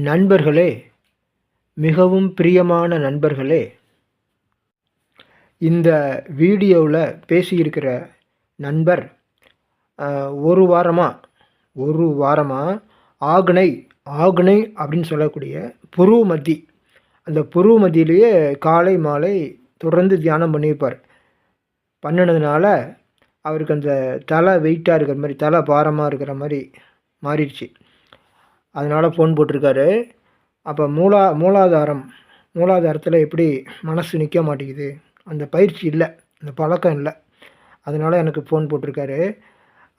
நண்பர்களே மிகவும் பிரியமான நண்பர்களே இந்த வீடியோவில் பேசியிருக்கிற நண்பர் ஒரு வாரமாக ஒரு வாரமாக ஆக்னை ஆக்னை அப்படின்னு சொல்லக்கூடிய புருவ மத்தி அந்த புருவ மத்தியிலேயே காலை மாலை தொடர்ந்து தியானம் பண்ணியிருப்பார். பண்ணினதுனால அவருக்கு அந்த தலை வெயிட்டாக இருக்கிற மாதிரி தலை பாரமாக இருக்கிற மாதிரி மாறிடுச்சு. அதனால் ஃபோன் போட்டிருக்காரு. அப்போ மூலா மூலாதாரம் மூலாதாரத்தில் எப்படி மனசு நிற்க மாட்டேங்குது? அந்த பயிற்சி இல்லை அந்த பழக்கம் இல்லை. அதனால் எனக்கு ஃபோன் போட்டிருக்காரு.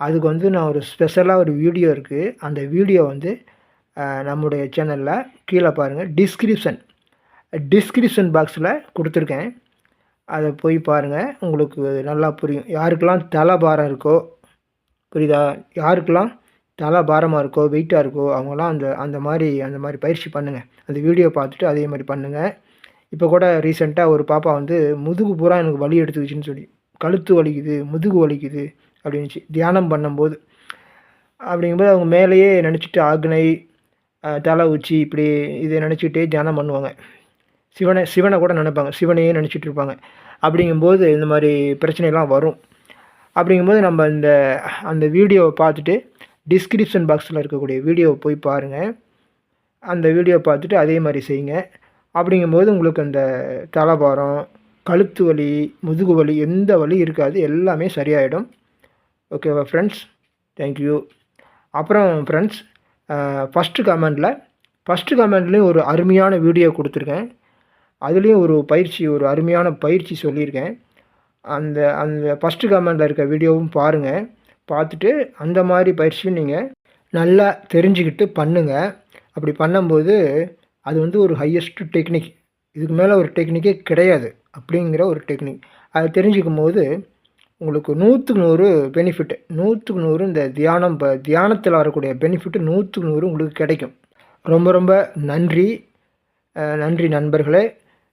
அதுக்கு வந்து நான் ஒரு ஸ்பெஷலாக ஒரு வீடியோ இருக்குது அந்த வீடியோ வந்து நம்முடைய சேனலில் கீழே பாருங்கள் டிஸ்கிரிப்ஷன் டிஸ்கிரிப்ஷன் பாக்ஸில் கொடுத்துருக்கேன். அதை போய் பாருங்கள் உங்களுக்கு நல்லா புரியும். யாருக்கெல்லாம் தலை பாரம் இருக்கோ புரியுதா? யாருக்கெல்லாம் தலை பாரமாக இருக்கோ வெயிட்டாக இருக்கோ அவங்களாம் அந்த அந்த மாதிரி அந்த மாதிரி பயிற்சி பண்ணுங்கள் அந்த வீடியோ பார்த்துட்டு அதே மாதிரி பண்ணுங்கள் இப்போ கூட ரீசெண்டாக ஒரு பாப்பா வந்து முதுகு பூரா எனக்கு வலி எடுத்துக்கிச்சின்னு சொல்லி கழுத்து வலிக்குது முதுகு வலிக்குது அப்படின்னுச்சு. தியானம் பண்ணும்போது. அப்படிங்கும்போது அவங்க மேலேயே நினச்சிட்டு ஆக்னை தலை உச்சி இப்படி இதை நினச்சிக்கிட்டே தியானம் பண்ணுவாங்க. சிவனை சிவனை கூட நினைப்பாங்க. சிவனையே நினச்சிட்டு இருப்பாங்க. அப்படிங்கும்போது இந்த மாதிரி பிரச்சனைலாம் வரும். அப்படிங்கும்போது நம்ம இந்த அந்த வீடியோவை பார்த்துட்டு டிஸ்கிரிப்ஷன் பாக்ஸில் இருக்கக்கூடிய வீடியோவை போய் பாருங்கள் அந்த வீடியோ பார்த்துட்டு அதே மாதிரி செய்யுங்க. அப்படிங்கும்போது உங்களுக்கு அந்த தலைபாரம் கழுத்து வலி முதுகு வலி எந்த வலி இருக்காது எல்லாமே சரியாயிடும். ஓகேவா ஃப்ரெண்ட்ஸ் தேங்க்யூ அப்புறம் ஃப்ரெண்ட்ஸ் ஃபஸ்ட்டு கமெண்டில் ஃபஸ்ட்டு கமெண்ட்லேயும் ஒரு அருமையான வீடியோ கொடுத்துருக்கேன். அதுலேயும் ஒரு பயிற்சி ஒரு அருமையான பயிற்சி சொல்லியிருக்கேன். அந்த அந்த ஃபஸ்ட்டு கமெண்டில் இருக்க வீடியோவும் பாருங்கள் பார்த்துட்டு அந்த மாதிரி பயிற்சியும் நீங்கள் நல்லா தெரிஞ்சுக்கிட்டு பண்ணுங்கள் அப்படி பண்ணும்போது அது வந்து ஒரு ஹையஸ்ட் டெக்னிக் இதுக்கு மேலே ஒரு டெக்னிக்கே கிடையாது அப்படிங்கிற ஒரு டெக்னிக் அதை தெரிஞ்சுக்கும் போது உங்களுக்கு நூற்றுக்கு நூறு பெனிஃபிட்டு நூற்றுக்கு நூறு இந்த தியானம் ப தியானத்தில் வரக்கூடிய பெனிஃபிட்டு நூற்றுக்கு நூறு உங்களுக்கு கிடைக்கும். ரொம்ப ரொம்ப நன்றி. நன்றி நண்பர்களே.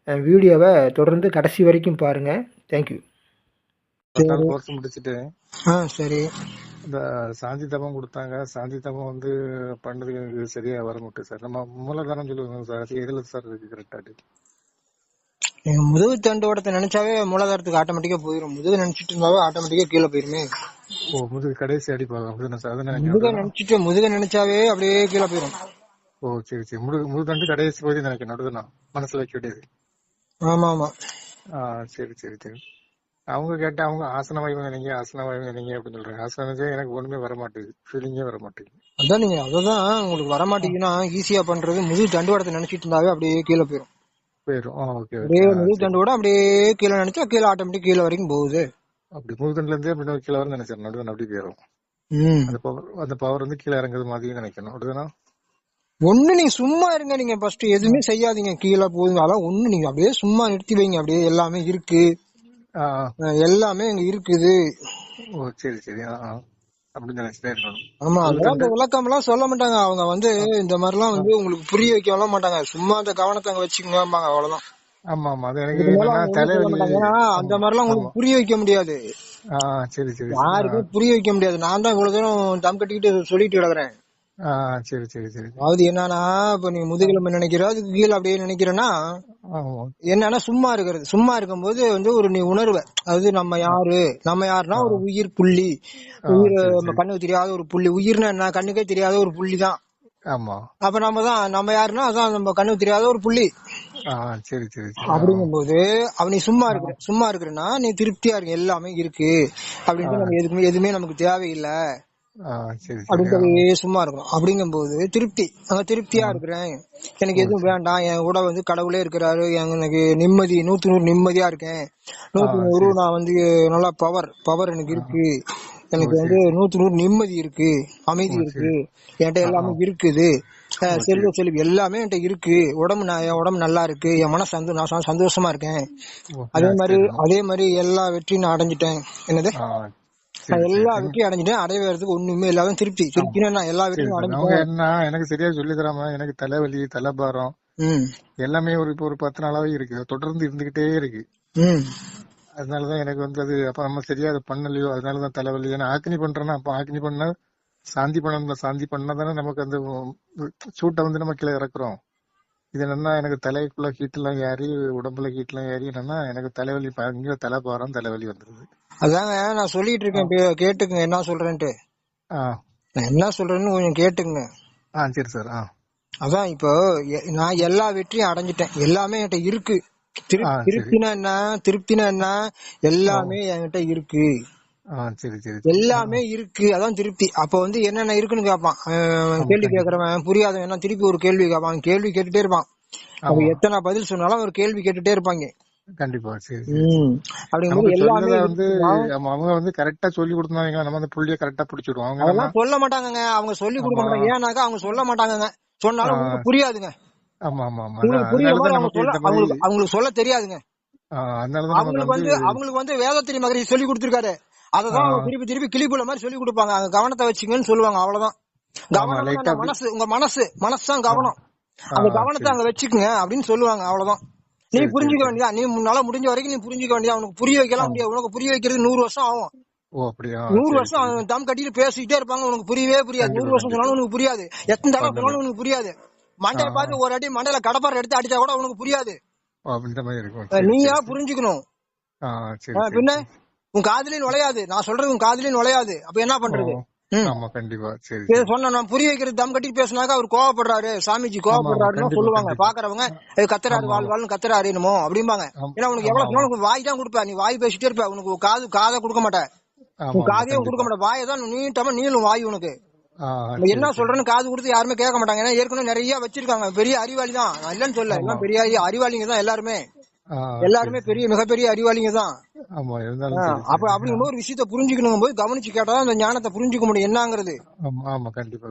வீடியோவை தொடர்ந்து கடைசி வரைக்கும் பாருங்கள் தேங்க்யூ கோர்ஸ் முடிச்சுட்டு சரி. இந்த சாந்தி தபம் கொடுத்தாங்க. சாந்தி தபம் வந்து பண்ணதுக்கு எனக்கு சரியா வர மாட்டேன் சார். நம்ம மூலதனம் சொல்லுவாங்க சார். எதுல சார் இருக்கு நீங்க முதுகு தண்டோடத்தை நினைச்சாவே மூலாதாரத்துக்கு ஆட்டோமேட்டிக்கா போயிடும் முதுகு நினைச்சிட்டு இருந்தாவே ஆட்டோமேட்டிக்கா கீழே போயிருமே. ஓ முதுகு கடைசி அடிப்பாங்க அப்படிதானே சார்? அதை முதுக நினைச்சிட்டு முதுக நினைச்சாவே அப்படியே கீழே போயிடும் ஓ சரி சரி. முதுகு முதுகு கடைசி போய் நினைக்கிறேன். நடுதுனா மனசுல வைக்க வேண்டியது. ஆமா ஆமா. ஆ சரி சரி சரி. அவங்க கேட்டா அவங்க ஆசன வாய்வு நினைங்க ஆசன வாய்வு நினைங்க அப்படின்னு சொல்றாங்க. ஆசனம் எனக்கு ஒண்ணுமே வர மாட்டேங்குது ஃபீலிங்கே வர மாட்டேங்குது அதான் நீங்க அததான் உங்களுக்கு வர மாட்டீங்கன்னா ஈஸியா பண்றது முதுகு தண்டுவடத்தை நினைச்சிட்டு இருந்தாவே அப்படியே கீழே போயிடும் போயிடும் ஓகே முதுகு தண்டுவடம் அப்படியே கீழே நினைச்சா கீழே ஆட்டோமேட்டிக் கீழே வரைக்கும் போகுது. அப்படி முதுகுல இருந்தே அப்படி நோக்கி கீழே வர நினைச்சேன் நடுவன் அப்படி போயிடும் அந்த பவர் அந்த பவர் வந்து கீழே இறங்குறது மாதிரி நினைக்கணும். அப்படிதானா? ஒண்ணு நீங்க சும்மா இருங்க நீங்க ஃபர்ஸ்ட் எதுவுமே செய்யாதீங்க. கீழே அதெல்லாம் ஒண்ணு நீங்க அப்படியே சும்மா நிறுத்தி வைங்க. அப்படியே எல்லாமே இருக்கு. எல்லாமே இங்க இருக்குது. ஓ சரி சரி. ஆமா இந்த விளக்கம் எல்லாம் சொல்ல மாட்டாங்க. அவங்க வந்து இந்த மாதிரி எல்லாம் வந்து உங்களுக்கு புரிய வைக்க மாட்டாங்க. சும்மா அந்த கவனத்தை அங்க வச்சுக்கோங்க அவ்வளவுதான். ஆமா ஆமா அது எனக்கு அந்த மாதிரி எல்லாம் உங்களுக்கு புரிய வைக்க முடியாது. சரி சரி யாருக்கும் புரிய வைக்க முடியாது. நான் தான் இவ்வளவு தூரம் தம் கட்டிக்கிட்டு சொல்லிட்டு கிடக்குறேன். சரி சரி சரி அதாவது என்னன்னா இப்ப நீ முதுகெலும்பு நினைக்கிற? அதுக்கு கீழே அப்படியே நினைக்கிறேன்னா என்னன்னா சும்மா இருக்கிறது. சும்மா இருக்கும்போது வந்து ஒரு நீ உணர்வ. அதாவது நம்ம யாரு? நம்ம யாருன்னா ஒரு உயிர் புள்ளி. உயிர் நம்ம கண்ணுக்கு தெரியாத ஒரு புள்ளி. உயிர்னா என்ன? கண்ணுக்கே தெரியாத ஒரு புள்ளி தான். ஆமா. அப்ப நம்ம தான் நம்ம யாருன்னா அதான் நம்ம கண்ணுக்கு தெரியாத ஒரு புள்ளி. சரி சரி சரி. ஆ அப்படிங்கும்போது அவ நீ சும்மா ஆ. இருக்கிற சும்மா இருக்கிறனா நீ திருப்தியா இருக்கு. எல்லாமே இருக்கு. நம்ம எதுக்குமே எதுவுமே நமக்கு தேவையில்லை. அப்படியே சும்மா இருக்கணும் அப்படிங்கும்போது திருப்தி. அங்க திருப்தியா. இருக்கிறேன். எனக்கு எதுவும் வேண்டாம். என் கூட வந்து கடவுளே இருக்கிறாரு. எனக்கு நிம்மதி நூத்து நூறு நிம்மதியா இருக்கேன். நூத்து நூறு நான் வந்து நல்லா பவர் பவர் எனக்கு இருக்கு. எனக்கு வந்து நூத்து நூறு நிம்மதி இருக்கு. அமைதி இருக்கு. என்கிட்ட எல்லாமே இருக்குது. செல்வ செழிப்பு எல்லாமே என்கிட்ட இருக்கு. உடம்பு நான் என் உடம்பு நல்லா இருக்கு. என் மனசு வந்து நான் சந்தோஷமா இருக்கேன். அதே மாதிரி அதே மாதிரி எல்லா வெற்றியும் நான் அடைஞ்சிட்டேன். என்னது? நான் எல்லா வெற்றியும் அடைஞ்சிட்டேன். அடைவதற்கு ஒண்ணுமே இல்லாத திருப்தி. ஆமா. திருப்தினா நான் எல்லா வெற்றியும் என்ன எனக்கு சரியா சொல்லி தராம எனக்கு தலைவலி தலைபாரம் எல்லாமே ஒரு இப்போ ஒரு பத்து நாளாவே இருக்கு. தொடர்ந்து இருந்துகிட்டே இருக்கு. அதனாலதான் எனக்கு வந்து அது அப்ப நம்ம சரியா அதை பண்ணலையோ அதனாலதான் தலைவலி. ஏன்னா ஆக்கினி பண்றேன்னா அப்ப ஆக்கினி பண்ணா சாந்தி பண்ணணும்ல. சாந்தி பண்ணா தானே நமக்கு அந்த சூட்டை வந்து நம்ம கீழே இறக்குறோம். இது என்னன்னா எனக்கு தலைக்குள்ள ஹீட் எல்லாம் ஏறி உடம்புல ஹீட் எல்லாம் ஏறி என்னன்னா எனக்கு தலைவலி பயங்கர தலை பாரம் தலைவலி வந்துருது. அதாங்க நான் சொல்லிட்டு இருக்கேன் கேட்டுக்குங்க என்ன சொல்றேன்ட்டு. என்ன சொல்றேன்னு கொஞ்சம் கேட்டுக்குங்க. ஆ சரி சார் ஆ. அதான் இப்போ நான் எல்லா வெற்றியும் அடைஞ்சிட்டேன். எல்லாமே என்கிட்ட இருக்கு. திருப்தினா என்ன? திருப்தினா என்ன? எல்லாமே என்கிட்ட இருக்கு. எல்லாமே இருக்கு. அதான் திருப்தி. அப்ப வந்து என்னென்ன இருக்குன்னு கேட்பான் கேள்வி கேக்குறவன் புரியாதவன் என்ன திருப்பி ஒரு கேள்வி கேட்பான் கேள்வி கேட்டுட்டே இருப்பான். ஆமா. எத்தனை பதில் சொன்னாலும் ஒரு கேள்வி கேட்டுட்டே இருப்பாங்க. கண்டிப்பா சரி அப்படிங்கும்போது எல்லாமே வந்து அவங்க வந்து கரெக்டா சொல்லி கொடுத்தாங்க நம்ம அந்த புள்ளிய கரெக்டா பிடிச்சிடுவோம். அவங்க அதெல்லாம் சொல்ல மாட்டாங்கங்க. அவங்க சொல்லி கொடுக்க. மாட்டாங்க. ஏன்னாக்கா அவங்க சொல்ல மாட்டாங்கங்க. சொன்னாலும் புரியாதுங்க. ஆமா ஆமா ஆமா. அவங்க அவங்களுக்கு சொல்ல தெரியாதுங்க. அவங்களுக்கு வந்து வந்து அவங்களுக்கு வந்து வேதத்திரி மகரி சொல்லி கொடுத்திருக்காரு. அததான் திருப்பி திருப்பி கிளிப்புல மாதிரி சொல்லி கொடுப்பாங்க. அங்க கவனத்தை வச்சுங்கன்னு சொல்லுவாங்க. அவ்வளவுதான். கவனம் மனசு உங்க மனசு. மனசு தான் கவனம் அந்த கவனத்தை. அங்க வச்சுக்குங்க அப்படின்னு சொல்லுவாங்க. அவ்வளவுதான். நீ புரிஞ்சுக்க. வேண்டியதா? நீ முன்னால முடிஞ்ச வரைக்கும் நீ புரிஞ்சுக்க வேண்டியதா? உனக்கு புரிய வைக்கலாம் முடியாது. உனக்கு புரிய வைக்கிறது நூறு வருஷம் ஆகும். நூறு வருஷம். அவன் தம் கட்டிட்டு பேசிக்கிட்டே இருப்பாங்க. உனக்கு புரியவே புரியாது. நூறு வருஷம் சொன்னாலும் உனக்கு புரியாது. எத்தனை தடவை. சொன்னாலும் உனக்கு புரியாது. மண்டையை ஆ. பார்த்து ஒரு அடி மண்டையில கடப்பாரை எடுத்து அடிச்சா கூட உனக்கு புரியாது. நீயா. புரிஞ்சுக்கணும். பின்ன. உன் காதுலயும் நுழையாது. நான் சொல்றது உன் காதுலயும் நுழையாது. அப்ப என்ன பண்றது. ஆமா கண்டிப்பா. சரி. சொன்ன நான் புரிய வைக்கிறது தம் கட்டி பேசினாக்கா அவர் கோவப்படுறாரு. சாமிஜி கோவப்படுறாருன்னு சொல்லுவாங்க. பாக்குறவங்க "ஏய், கத்துறாரு வாழ். வாழ்னு கத்துறாரு என்னமோ அப்படிம்பாங்க. ஏன்னா உனக்கு எவ்வளவு உனக்கு வாய் தான் கொடுப்ப நீ வாய் பேசிட்டே இருப்ப. உனக்கு காது காதை கொடுக்க மாட்டேன். காதையும் கொடுக்க. மாட்டேன். வாயை தான் நீட்டமா நீளும் வாய் உனக்கு. என்ன. சொல்றேன்னு காது கொடுத்து யாருமே கேட்க மாட்டாங்க. ஏன்னா ஏற்கனவே நிறைய வச்சிருக்காங்க. பெரிய அறிவாளி தான். இல்லைன்னு சொல்ல. எல்லாம் பெரிய அறி- அறிவாளிங்க தான் எல்லாருமே. எல்லாருமே பெரிய மிகப்பெரிய அறிவாளிங்க தான். ஆமா இருந்தாலும் அப்ப சரி. அப்படிங்கும்போது ஒரு விஷயத்த புரிஞ்சுக்கணும் போது கவனிச்சு கேட்டாதான் அந்த ஞானத்தை புரிஞ்சுக்க முடியும். என்னங்கிறது. ஆமா, கண்டிப்பா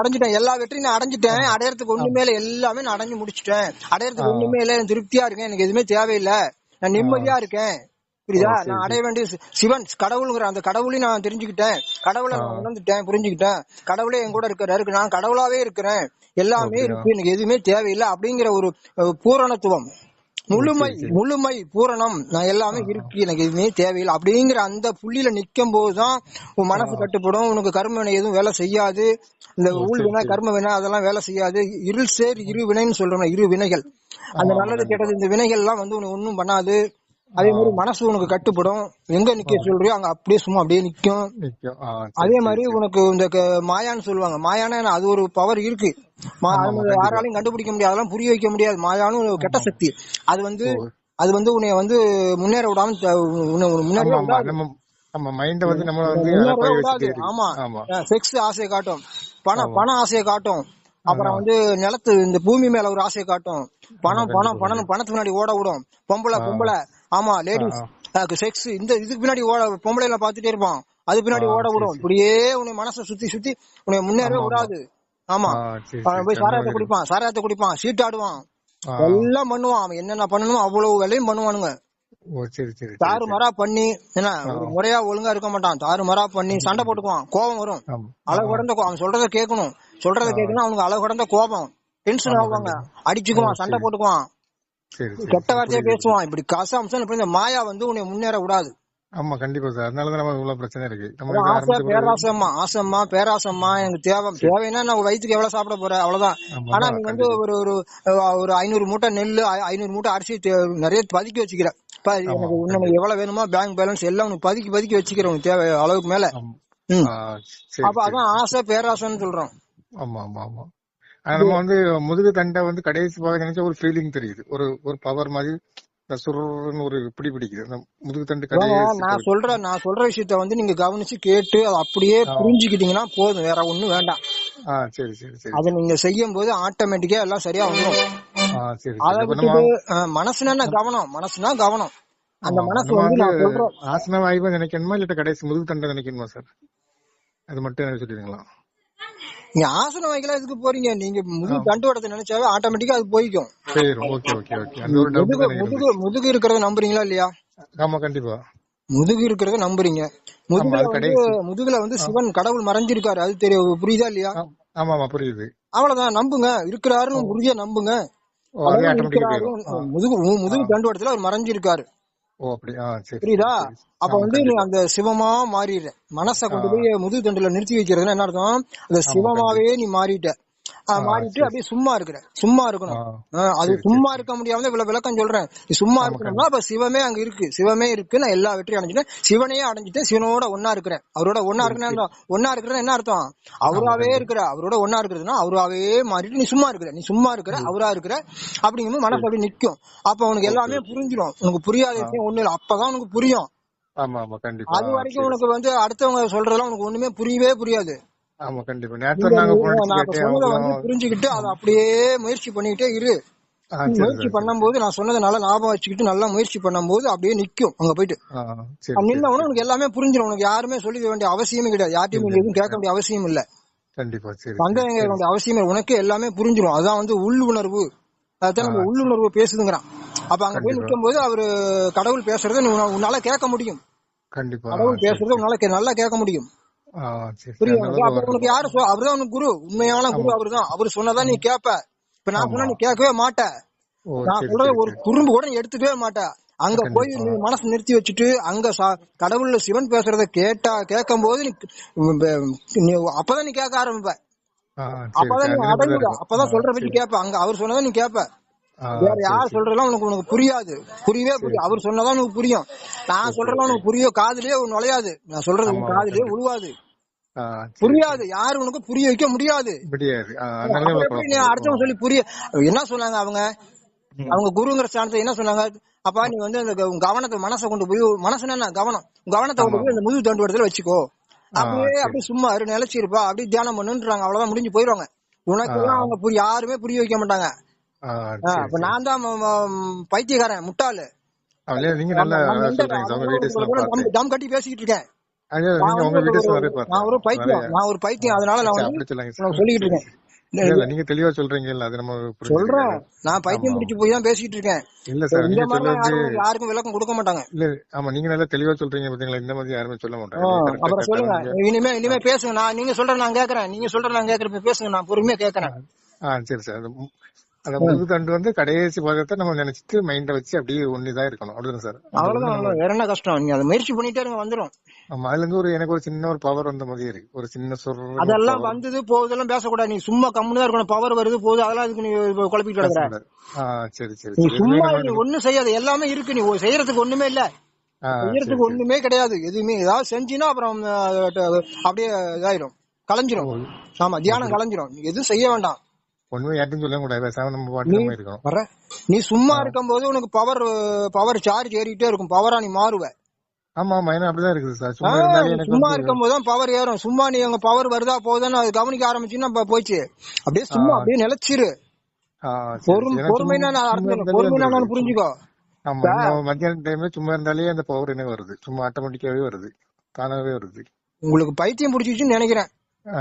அடைஞ்சிட்டேன். எல்லா வெற்றியும் நான் அடைஞ்சிட்டேன். அடையறதுக்கு ஒண்ணுமே இல்ல எல்லாமே நான் அடைஞ்சு முடிச்சிட்டேன். அடையறதுக்கு. ஒண்ணுமே இல்ல. எனக்கு திருப்தியா இருக்கேன். எனக்கு எதுவுமே தேவையில்லை. நான் நிம்மதியா இருக்கேன். புரியுதா? நான். அடைய வேண்டிய சிவன் கடவுளுங்கிற அந்த கடவுளையும் நான் தெரிஞ்சுக்கிட்டேன். கடவுளை. நான் உணர்ந்துட்டேன் புரிஞ்சுக்கிட்டேன். கடவுளே என் கூட இருக்கிறாரு. நான் கடவுளாவே இருக்கிறேன். எல்லாமே? இருக்கு எனக்கு எதுவுமே தேவையில்லை அப்படிங்கிற ஒரு பூரணத்துவம். முழுமை. முழுமை பூரணம். நான் எல்லாமே இருக்கு. எனக்கு எதுவுமே தேவையில்லை. அப்படிங்கிற அந்த புள்ளியில நிக்கும் போதுதான் உன் மனசு. கட்டுப்படும். உனக்கு கர்ம வினை எதுவும் வேலை செய்யாது. இந்த ஊழ் வினை. கர்ம வினை அதெல்லாம் வேலை செய்யாது. இருள் சேர் இரு வினைன்னு சொல்றோம் இரு வினைகள் அந்த நல்லது. கெட்டது இந்த வினைகள் எல்லாம் வந்து உனக்கு ஒண்ணும் பண்ணாது. அதே மாதிரி மனசு உனக்கு கட்டுப்படும். எங்க நிக்க சொல்றியோ அங்க அப்படியே சும்மா அப்படியே நிக்கும். அதே மாதிரி. உனக்கு இந்த மாயான்னு சொல்லுவாங்க. மாயானா? அது ஒரு பவர் இருக்கு. யாராலையும் கண்டுபிடிக்க முடியாது. அதெல்லாம் புரிய வைக்க முடியாது. மாயான்னு ஒரு கெட்ட. சக்தி. அது வந்து. அது வந்து உன்னை வந்து முன்னேற விடாம முன்னேறவே ஆமா, நம்ம மைண்ட வந்து நம்மள வந்து. செக்ஸ் ஆசையை காட்டும். பண ஆமா. பண ஆசையை காட்டும். அப்புறம். வந்து நிலத்து இந்த பூமி மேல ஒரு ஆசையை காட்டும். பணம் பணம் பணம் பணத்துக்கு முன்னாடி ஓட விடும். பொம்பளை. பொம்பளை. ஆமா லேடிஸ். செக்ஸ் இந்த இதுக்கு பின்னாடி ஓட பொம்பளை எல்லாம் பாத்துட்டே இருப்பான் அது பின்னாடி ஓட விடும். இப்படியே உன்னை மனசை சுத்தி சுத்தி உன்னை முன்னேறவே. விடாது ஆமா அவன் போய் சாராயத்தை. குடிப்பான் சாராயத்தை குடிப்பான் சீட்டாடுவான் ஆ. எல்லாம் பண்ணுவான் அவன் என்னென்ன பண்ணணுமோ அவ்வளவு வேலையும் பண்ணுவானுங்க ஓ, சரி, சரி, சரி, தாறு சரி. மரா பண்ணி என்ன முறையா ஒழுங்கா இருக்க மாட்டான் தாறு மரா பண்ணி சண்டை போட்டுக்குவான் கோபம் வரும் ஆமா. அளவு ஆ. கடந்த கோ- அவன் சொல்றத கேட்கணும் சொல்றத. கேட்கணும் அவனுக்கு அளவு கடந்த கோபம் டென்ஷன் ஆகுவாங்க. அடிச்சுக்குவான் சண்டை. போட்டுக்குவான் கெட்ட. வார்த்தையை. பேசுவான். இப்படி கசாம்சம் இந்த மாயா வந்து உன்னை முன்னேற விடாது. ஆமா கண்டிப்பா சார். அதனாலதான் நமக்கு இவ்வளவு பிரச்சனை இருக்கு. நம்ம ஆசை பேராசம்மா. ஆசைம்மா பேராசம்மா எனக்கு தேவை. தேவைன்னா நான் வயிற்றுக்கு எவ்வளவு சாப்பிட போற அவ்வளவுதான். ஆனா நீ வந்து. ஒரு ஒரு ஒரு ஐநூறு மூட்டை நெல்லு ஐ- ஐநூறு மூட்டை அரிசி நிறைய பதுக்கி வச்சுக்கிற. கண்டிப்பா. எவ்வளவு வேணுமோ பேங்க் பேலன்ஸ் எல்லாம் உனக்கு பதுக்கி பதுக்கி வச்சுக்கிற உனக்கு தேவை அளவுக்கு மேல. அப்ப அதான். ஆசை பேராசைன்னு சொல்றோம். ஆமா ஆமா ஆமா. நம்ம வந்து முதுகு தண்டை வந்து கடைசி பாக நினைச்சா ஒரு ஃபீலிங் தெரியுது. ஒரு ஒரு பவர் மாதிரி சுருன்னு ஒரு பிடி பிடிக்குது. அந்த முதுகு தண்டு நான். சொல்ற நான் சொல்ற விஷயத்த வந்து நீங்க கவனிச்சு கேட்டு அதை அப்படியே. புரிஞ்சுக்கிட்டீங்கன்னா போதும். வேற ஒண்ணும் வேண்டாம். சரி சரி சரி. அதை நீங்க செய்யும் போது ஆட்டோமேட்டிக்கா எல்லாம் சரியா வந்துடும் மனசுனா கவனம். மனசுனா கவனம். அந்த மனசு வந்து நான் சொல்ற ஆசன வாய்வா நினைக்கணுமா இல்ல கடைசி முதுகு தண்டை நினைக்கணுமா சார்? அது மட்டும் சொல்லிடுங்களா நீங்க ஆசனம் வைக்கலாம் எதுக்கு போறீங்க? நீங்க முதுகு. தண்டு வடத்தை நினைச்சாவே ஆட்டோமேட்டிக்கா அது போய்க்கும். முதுகு முதுகு முதுகு இருக்கிறத நம்புறீங்களா இல்லையா? ஆமா கண்டிப்பா. முதுகு இருக்கிறத நம்புறீங்க. முதுகுல. முதுகுல வந்து சிவன் கடவுள் மறைஞ்சிருக்காரு. அது தெரியும் புரியுதா இல்லையா? ஆமா ஆமா புரியுது. அவ்வளவுதான் நம்புங்க. இருக்கிறாருன்னு உறுதியா நம்புங்க. முதுகு முதுகு தண்டு வடத்துல அவர் மறைஞ்சிருக்காரு. ஓ அப்படி ஆ சரி சரி புரியுதா? அப்ப வந்து நீ அந்த சிவமா மாறிடுற மனச கொண்டு போய் முதுகு தண்டுல நிறுத்தி வைக்கிறதுன்னா என்ன அர்த்தம்? அந்த சிவமாவே நீ மாறிட்ட. மாறிட்டு அப்படியே சும்மா இருக்கிற சும்மா இருக்கணும். அது சும்மா இருக்க முடியாம இவ்வளவு விளக்கம் சொல்றேன். நீ சும்மா இருக்கணும்னா அப்ப சிவமே அங்க இருக்கு. சிவமே இருக்கு. நான் எல்லா வெற்றியும் அடைஞ்சிட்டேன். சிவனையே அடைஞ்சிட்டேன். சிவனோட ஒன்னா இருக்கிறேன். அவரோட ஒன்னா இருக்கிறேன் ஒன்னா இருக்கிறது என்ன? அர்த்தம்? அவராவே இருக்கிற அவரோட ஒன்னா இருக்கிறதுனா அவராவே மாறிட்டு நீ சும்மா இருக்கிற நீ சும்மா இருக்கிற அவரா இருக்கிற அப்படிங்கும்போது மனசு சரி. அப்படியே நிக்கும். அப்ப உனக்கு எல்லாமே புரிஞ்சிடும் உனக்கு புரியாத விஷயம் ஒண்ணு இல்லை. அப்பதான் உனக்கு புரியும். அது வரைக்கும் உனக்கு வந்து அடுத்தவங்க சொல்றதெல்லாம் உனக்கு ஒண்ணுமே புரியவே புரியாது. ஆமா கண்டிப்பா. நேரத்துல நாங்க வந்து புரிஞ்சுக்கிட்டு அதை அப்படியே முயற்சி பண்ணிக்கிட்டே இரு. முயற்சி பண்ணும்போது நான் சொன்னதை நல்லா ஞாபகம் வச்சுக்கிட்டு நல்லா முயற்சி பண்ணும்போது அப்படியே நிக்கும் அங்க போயிட்டு. நின்ன உனக்கு எல்லாமே புரிஞ்சிடும் உனக்கு யாருமே சொல்லி தர வேண்டிய அவசியமே கிடையாது. யார்ட்டையும் எதுவும் கேட்க வேண்டிய அவசியம் இல்ல. கண்டிப்பா வேண்டிய அவசியம் இல்லை உனக்கு எல்லாமே புரிஞ்சிடும் அதான் வந்து உள்ளுணர்வு. அதான் நம்ம உள்ளுணர்வு பேசுதுங்கிறான். அப்ப அங்க போய் நிக்கும் போது அவரு கடவுள் பேசுறதை உன்னால கேட்க முடியும். கண்டிப்பா கடவுள் பேசுறதை உன்னால நல்லா கேட்க முடியும். உனக்கு யாரு அவர்தான் உனக்கு குரு. உண்மையான குரு அவர்தான். அவர் சொன்னதான் நீ கேட்ப இப்ப நான் சொன்னா நீ கேட்கவே மாட்ட. நான் சரி ஒரு குறும்பு கூட எடுத்துக்கவே மாட்ட. அங்க போய் நீ மனசு நிறுத்தி வச்சுட்டு அங்க கடவுள்ல சிவன் பேசுறத கேட்டா கேட்கும் போது நீ அப்பதான் நீ கேட்க ஆரம்பிப்ப. அப்பதான் நீ அடங்குவ அப்பதான் சொல்ற பத்தி கேட்ப அங்க அவர் சொன்னதை நீ கேட்ப ஆ வேற யார் சொல்றதெல்லாம் உனக்கு உனக்கு புரியாது. புரியவே புரியும் அவர் சொன்னதான் உனக்கு புரியும். நான் சொல்றதெல்லாம் உனக்கு புரியும் காதுலயே நுழையாது. நான் சொல்றது காதுலயே உழுவாது. புரியாது. யாரு உனக்கு புரிய வைக்க முடியாது. முடியாது. அடுத்தவங்க சொல்லி புரிய என்ன சொன்னாங்க அவங்க. அவங்க குருங்கிற ஸ்தானத்தை என்ன சொன்னாங்க? அப்பா நீ வந்து அந்த கவனத்தை மனசை கொண்டு போய் மனசுனா என்ன கவனம். கவனத்தை கொண்டு போய் அந்த முதுகு தண்டு இடத்துல வச்சுக்கோ. அப்படியே அப்படியே சும்மா இரு நிலைச்சிருப்பா. அப்படியே தியானம் பண்ணுன்றாங்க. அவ்வளவுதான் முடிஞ்சு போயிருவாங்க. ஆ. உனக்கெல்லாம் அவங்க புரிய யாருமே புரிய வைக்க மாட்டாங்க. நான் தான் பைத்தியக்காரன் முட்டாளு. தம் கட்டி பேசிக்கிட்டு இருக்கேன். நான் ஒரு பைத்தியம். நான் ஒரு பைத்தியம். அதனால நான் இருக்கேன். இல்ல இல்ல நீங்க தெளிவா சொல்றீங்கல்ல அது நம்ம அது நான் பைத்தியம் ஆமா பிடிச்சு போய் தான் பேசிட்டு இருக்கேன். இல்ல சார் நீங்க யாருக்கும் விளக்கம் கொடுக்க மாட்டாங்க. இல்ல ஆமா நீங்க நல்லா தெளிவா சொல்றீங்க பாத்தீங்களா இந்த மாதிரி யாருமே சொல்ல மாட்டாங்க. அப்புறம் சொல்லுங்க. இனிமே இனிமே பேசுங்க. நான் நீங்க சொல்ற நான் கேக்குறேன். நீங்க சொல்ற நான் கேக்குறேன். பேசுங்க நான் பொறுமையா கேக்குறேன். ஆ, சரி சார். அந்த. முதுகு தண்டு வந்து கடைசி பாகத்தை நம்ம நினைச்சிட்டு மைண்ட வச்சு அப்படியே ஒன்னிதா இருக்கணும். அப்படிதானே சார். அவ்வளவுதான் அவ்வளவுதான். வேற என்ன கஷ்டம்? நீங்க அதை முயற்சி பண்ணிட்டே இருங்க வந்துரும். ஆமா அதுல இருந்து ஒரு எனக்கு ஒரு சின்ன ஒரு பவர் வந்த மாதிரி இருக்கு. ஒரு சின்ன ஒரு அதெல்லாம் வந்தது போகுதெல்லாம் பேசக்கூடாது. நீ சும்மா கம்முன்னு தான் இருக்கணும். பவர் வருது போகுது. அதெல்லாம் இதுக்கு நீ குழப்பிட்டு கிடக்குற? சரி சரி நீ சும்மா நீ ஒண்ணும் செய்யாத. எல்லாமே இருக்கு. நீ செய்யறதுக்கு ஒண்ணுமே இல்ல. செய்யறதுக்கு ஒண்ணுமே கிடையாது. எதுவுமே. ஏதாவது செஞ்சினா அப்புறம் அப்படியே இதாயிரும். கலைஞ்சிரும். ஆமா தியானம் கலைஞ்சிரும். எதுவும் செய்ய வேண்டாம். ஒண்ணுமே யார்ட்டும் சொல்ல கூடாது பேசாம நம்ம பாட்டு இருக்கணும் நீ சும்மா ஆ. இருக்கும்போது உனக்கு பவர் பவர் சார்ஜ் ஏறிட்டே இருக்கும். பவரா நீ மாறுவ. ஆமா ஆமா ஏன்னா அப்படிதான் இருக்குது சார் சும்மா சும்மா வந்து இருக்கும் போதுதான் பவர் ஏறும். சும்மா நீ அங்க பவர் வருதா போகுதான்னு அது கவனிக்க ஆரம்பிச்சுன்னா போயிடுச்சு அப்படியே சும்மா அப்படியே நிலைச்சிரு. பொறுமைனா பொறுமைனா புரிஞ்சுக்கோ. ஆமா மத்தியான டைம்ல சும்மா இருந்தாலே அந்த பவர் எனக்கு வருது. சும்மா ஆட்டோமேட்டிக்காவே வருது. தானாவே வருது. உங்களுக்கு பைத்தியம் பிடிச்சிச்சுன்னு நினைக்கிறேன்.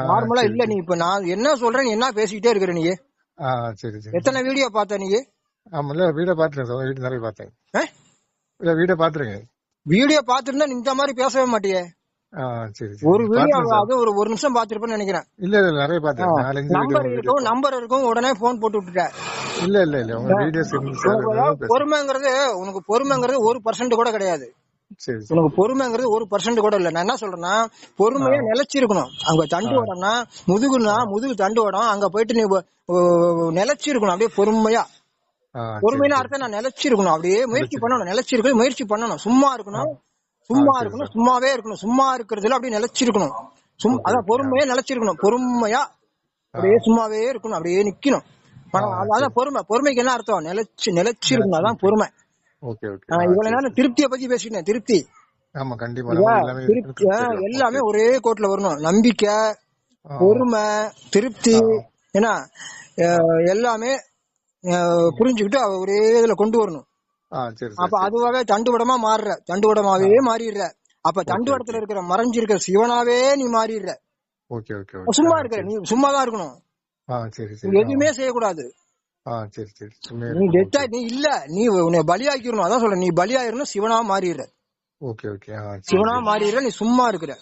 நார்மலா இல்ல நீ இப்ப நான் என்ன சொல்றேன் நீ என்ன பேசிக்கிட்டே இருக்கிற நீ? சரி சரி. எத்தனை வீடியோ பார்த்த நீ? ஆமா இல்ல வீடியோ பாத்துருக்கேன் சார். வீடு நிறைய பார்த்தேன்? இல்ல வீடியோ பாத்துருக்கேன் வீடியோ பார்த்திருந்தா நீ இந்த மாதிரி பேசவே மாட்டியே. ஒரு வீடியோ அது ஒரு ஒரு நிமிஷம் பார்த்திருப்பேன்னு நினைக்கிறேன். இல்ல இல்ல நிறைய வீடியோ நம்பர் இருக்கும் நம்பர் இருக்கும் உடனே போன் போட்டு விட்டுட்ட இல்ல இல்ல இல்ல. உங்க வீடியோஸ் பொறுமைங்கிறது உனக்கு பொறுமைங்கிறது ஒரு பர்சன்ட் கூட கிடையாது. உனக்கு பொறுமைங்கிறது ஒரு பர்சன்ட் கூட இல்ல. நான் என்ன சொல்றேன்னா பொறுமையா. நிலைச்சிருக்கணும். அங்க தண்டு ஆ. வடம்னா முதுகுனா முதுகு தண்டு வடம் அங்க போயிட்டு நீ நிலைச்சிருக்கணும். அப்படியே பொறுமையா. சரி அர்த்தம் நான் நிலைச்சிருக்கணும். அப்படியே முயற்சி பண்ணணும். நிலைச்சிருக்கணும். முயற்சி பண்ணணும். சும்மா இருக்கணும். சும்மா இருக்கணும். சும்மாவே இருக்கணும். சும்மா இருக்கிறதுல அப்படியே நிலைச்சிருக்கணும். சும் ஓகே அதான் பொறுமையா நிலைச்சிருக்கணும். பொறுமையா அப்படியே சும்மாவே இருக்கணும். அப்படியே நிக்கணும். அதான் பொறுமை. பொறுமைக்கு என்ன அர்த்தம்? நிலைச்சு நிலைச்சிருக்கணும். அதான் பொறுமை. இவ்வளவு நேரம் திருப்தியை பத்தி பேசிட்டேன் திருப்தி. ஆமா கண்டிப்பா. எல்லாமே ஒரே கோட்ல வரணும். நம்பிக்கை பொறுமை திருப்தி ஆஹ் எல்லாமே. புரிஞ்சுக்கிட்டு ஒரே இதுல கொண்டு வரணும். அப்ப அதுவாவே தண்டுவடமா மாறுற. தண்டுவடமாவே மாறிடுற. அப்ப தண்டுவடத்துல இருக்கிற மறைஞ்சிருக்கிற சிவனாவே நீ மாறிடுற. சும்மா சரி. நீ சும்மா தான் இருக்கணும் எதுவுமே செய்யக்கூடாது. சரி நீ ஓகே நீ இல்ல. நீ உன்னை பலியாக்கிடணும். அதான் சொல்றேன். நீ பலியாயிரணும் சிவனா மாறிடுற. ஓகே ஓகே சிவனா மாறிடுற நீ சும்மா இருக்கிற.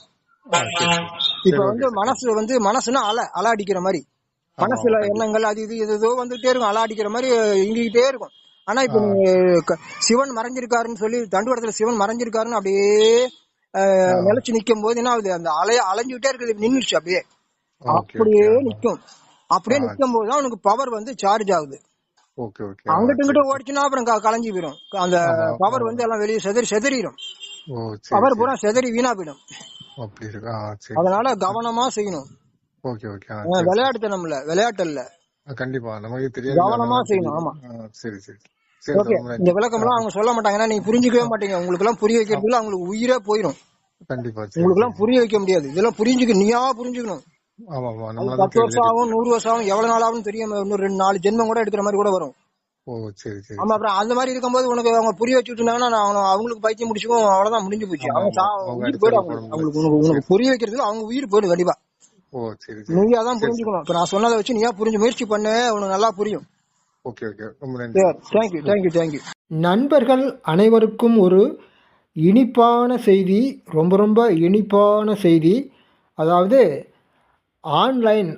இப்ப வந்து மனசு வந்து மனசுனா அலை அலை அடிக்கிற மாதிரி. மனசுல எண்ணங்கள் அது இது ஏதோ வந்துட்டே இருக்கும். அலை அடிக்கிற மாதிரி இங்கிக்கிட்டே இருக்கும். ஆனா இப்ப சிவன் மறைஞ்சிருக்காருன்னு சொல்லி தண்டுவடத்துல சிவன் மறைஞ்சிருக்காருன்னு அப்படியே நிலைச்சு நிக்கும் போது என்ன ஆகுது? அந்த அலைய அலைஞ்சுக்கிட்டே இருக்குது. நின்றுச்சு அப்படியே. அப்படியே நிக்கும். அப்படியே ஆ. நிக்கும் போதுதான் உனக்கு பவர் வந்து சார்ஜ் ஆகுது. Okay okay. அங்கிட்டு இங்கிட்ட ஓடிச்சுன்னா அப்புறம் க- கலைஞ்சு போயிடும் அந்த பவர். வந்து எல்லாம் வெளியே செதறி செதறிடும் பவர் பூரா செதறி வீணா போயிடும். அதனால கவனமா செய்யணும். Okay okay. சரி விளையாட்டுத்தனம்ல விளையாட்டு இல்ல கண்டிப்பா. நமக்கு தெரியாது. கவனமா செய்யணும் ஆமா. சரி சரி. இந்த நன்றி விளக்கம் எல்லாம் அவங்க சொல்ல மாட்டாங்க. ஏன்னா நீங்க புரிஞ்சுக்கவே மாட்டீங்க. உங்களுக்கு எல்லாம் புரிய வைக்கிறதுல அவங்களுக்கு உயிரே போயிடும் கண்டிப்பா உங்களுக்கு எல்லாம் புரிய வைக்க முடியாது. இதெல்லாம் புரிஞ்சுக்க நீயா புரிஞ்சுக்கணும். பத்து வருஷம் ஆகும் நூறு வருஷம் ஆகும் எவ்வளவு நாள் ஆகும் தெரியாம இன்னும் ரெண்டு நாலு ஜென்மம் கூட எடுக்கிற மாதிரி கூட வரும். ஓ சரி சரி ஆமா அப்புறம் அந்த மாதிரி இருக்கும்போது உனக்கு அவங்க புரிய வச்சுட்டு இருந்தாங்கன்னா நான் அவன- அவங்களுக்கு பைத்தியம் முடிச்சுக்கும் அவ்வளவுதான் முடிஞ்சு போச்சு. அவங்க போயிடும் அவங்களுக்கு உனக்கு புரிய வைக்கிறதுல அவங்க உயிர் போயிடும் கண்டிப்பா. ஓ சரி சரி. நீயா தான் சரி சரி. புரிஞ்சுக்கணும். இப்ப நான் சொன்னதை வச்சு நீயா புரிஞ்சு முயற்சி பண்ணு உனக்கு நல்லா புரியும். Okay okay. ரொம்ப நன்றி. தேங்க்யூ தேங்க்யூ தேங்க்யூ நண்பர்கள் அனைவருக்கும் ஒரு இனிப்பான செய்தி ரொம்ப ரொம்ப இனிப்பான செய்தி. அதாவது ஆன்லைன்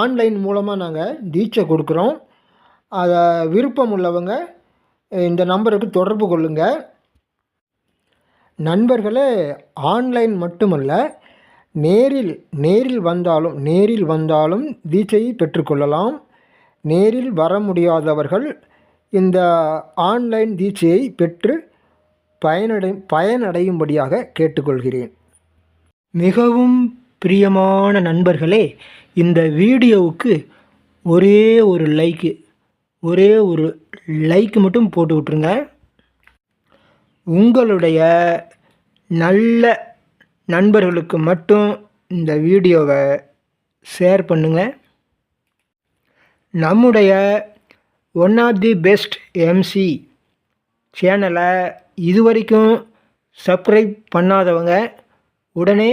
ஆன்லைன் மூலமாக நாங்கள் தீட்சை கொடுக்குறோம். அதை விருப்பம் உள்ளவங்க இந்த நம்பருக்கு தொடர்பு கொள்ளுங்கள் நண்பர்களே ஆன்லைன் மட்டுமல்ல நேரில் நேரில் வந்தாலும் நேரில் வந்தாலும் தீட்சையை பெற்றுக்கொள்ளலாம் நேரில் வர முடியாதவர்கள் இந்த ஆன்லைன் தீட்சையை பெற்று பயனடை பயனடையும்படியாக கேட்டுக்கொள்கிறேன். மிகவும் பிரியமான நண்பர்களே இந்த வீடியோவுக்கு ஒரே ஒரு லைக்கு ஒரே ஒரு லைக் மட்டும் போட்டு விட்ருங்க உங்களுடைய நல்ல நண்பர்களுக்கு மட்டும் இந்த வீடியோவை ஷேர் பண்ணுங்கள் நம்முடைய one of the best MC சேனலை இதுவரைக்கும் சப்ஸ்கிரைப் பண்ணாதவங்க உடனே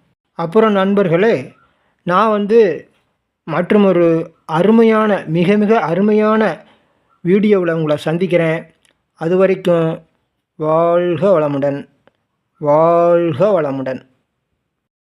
அப்புறம் நண்பர்களே நான் வந்து மற்றும் ஒரு அருமையான மிக மிக அருமையான வீடியோவில் உங்களை சந்திக்கிறேன். அது வரைக்கும் வாழ்க வளமுடன். வாழ்க வளமுடன்.